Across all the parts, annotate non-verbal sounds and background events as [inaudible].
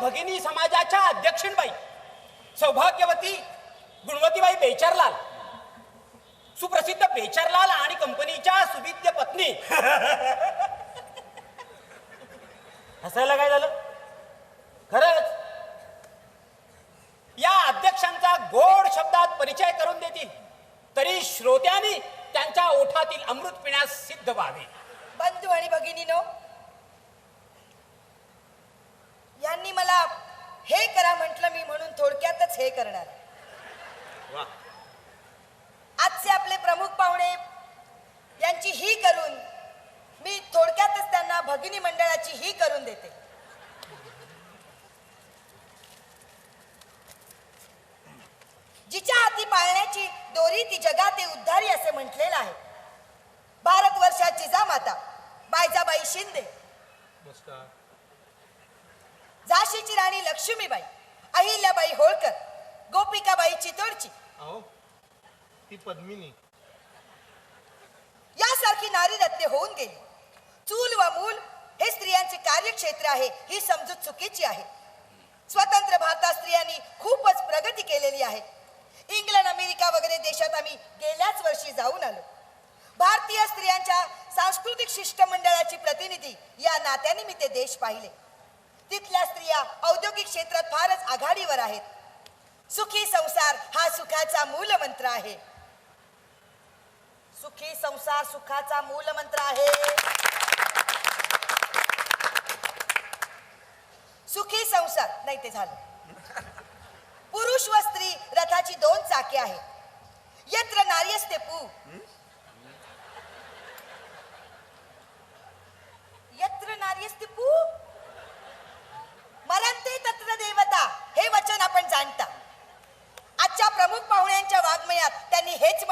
भगिनी समाजाच्या अध्यक्षिणबाई सौभाग्यवती गुणवतीबाई बेचारलाल सुप्रसिद्ध बेचारलाल आणि कंपनीच्या सुविद्य पत्नी. [laughs] हसायला काय झालं? खरंच? या अध्यक्षांचा गोड शब्दात परिचय करून देतील तरी श्रोत्यांनी त्यांच्या ओठातील अमृत पिण्यास सिद्ध व्हावे. बंधू आणि भगिनीनो यांनी मला हे करा म्हटलं मी म्हणून थोडक्यातच हे करणार. आजचे आपले प्रमुख पाहुणे यांची ही करून मी थोडक्यातच त्यांना भगिनी मंडळाची ही करून देते. जिच्या हाती पाळण्याची दोरी ती जगाते उद्धारी असे म्हटलेलं आहे. भारतवर्षाची जिजामाता बायजाबाई शिंदे. झाशीची राणी लक्ष्मीबाई अहिल्याबाई होळकर गोपिकाबाई चितोडची. अहो ती पद्मिनी. यासारखी नारी रत्ने होऊन गेली. चूल व मूल हे स्त्रियांचे कार्यक्षेत्र आहे ही समजूत चुकीची आहे. स्वतंत्र भारतात स्त्रियांनी खूपच प्रगती केलेली आहे. इंग्लंड अमेरिका वगैरे देशात आम्ही गेल्याच वर्षी जाऊन आलो. भारतीय स्त्रियांच्या सांस्कृतिक शिष्टमंडळाची प्रतिनिधी या नात्याने मी ते देश पाहिले. तिथल्या स्त्रिया औद्योगिक क्षेत्रात फारच आघाडीवर आहेत. सुखी संसार हा सुखाचा मूल मंत्र आहे. सुखी संसार सुखाचा मूल मंत्र आहे. सुखी संसार नाही ते झालं. पुरुष व स्त्री रथाची दोन चाके आहेत. यत्र नार्यस्ते पू. यत्र नार्यस्ते पू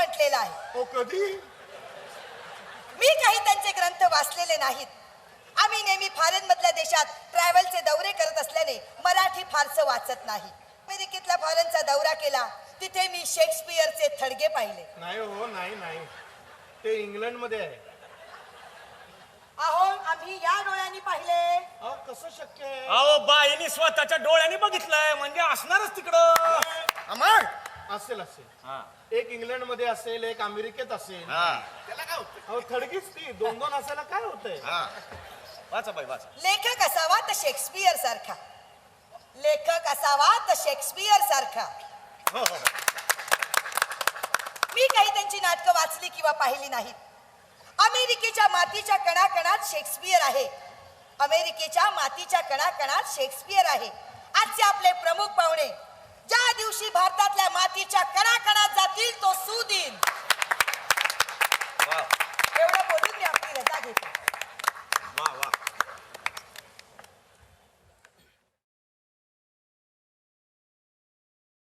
म्हटलेलं आहे. ओ कधी? मी काही त्यांचे ग्रंथ वाचलेले नाहीत. आम्ही नेहमी फॉरेन मधल्या देशात ट्रॅव्हलचे दौरे करत असल्याने मराठी फारसं वाचत नाही. अमेरिकेतला फॉरेनचा दौरा केला तिथे मी शेक्सपियरचे थडगे पाहिले. नाही हो नाही नाही. ते इंग्लंडमध्ये आहे. अहो आम्ही या डोळ्यांनी पाहिले. अहो कसं शक्य आहे? अहो बाईनी स्वतःच्या डोळ्यांनी बघितलंय. म्हणजे असणारच तिकडं. मग असेल असेल. एक इंग्लंडमध्ये असेल एक अमेरिकेत असेल. त्याला काय होतं अहो थडगीच ती. दोन दोन असायला काय होतंय? वाचा बाई वाचा. लेखक असावा तर शेक्सपियर सारखा. लेखक असावा तर शेक्सपियर सारखा. हो हो हो. मी काही त्यांची नाटकं वाचली किंवा पाहिली नाहीत अमेरिकेच्या मातीच्या कणाकणात शेक्सपियर आहे. अमेरिकेच्या मातीच्या कणाकणात शेक्सपियर आहे. आजचे आपले प्रमुख पाहुणे ज्या दिवशी भारतातल्या मातीच्या कणाकणात जातील तो सुदिन.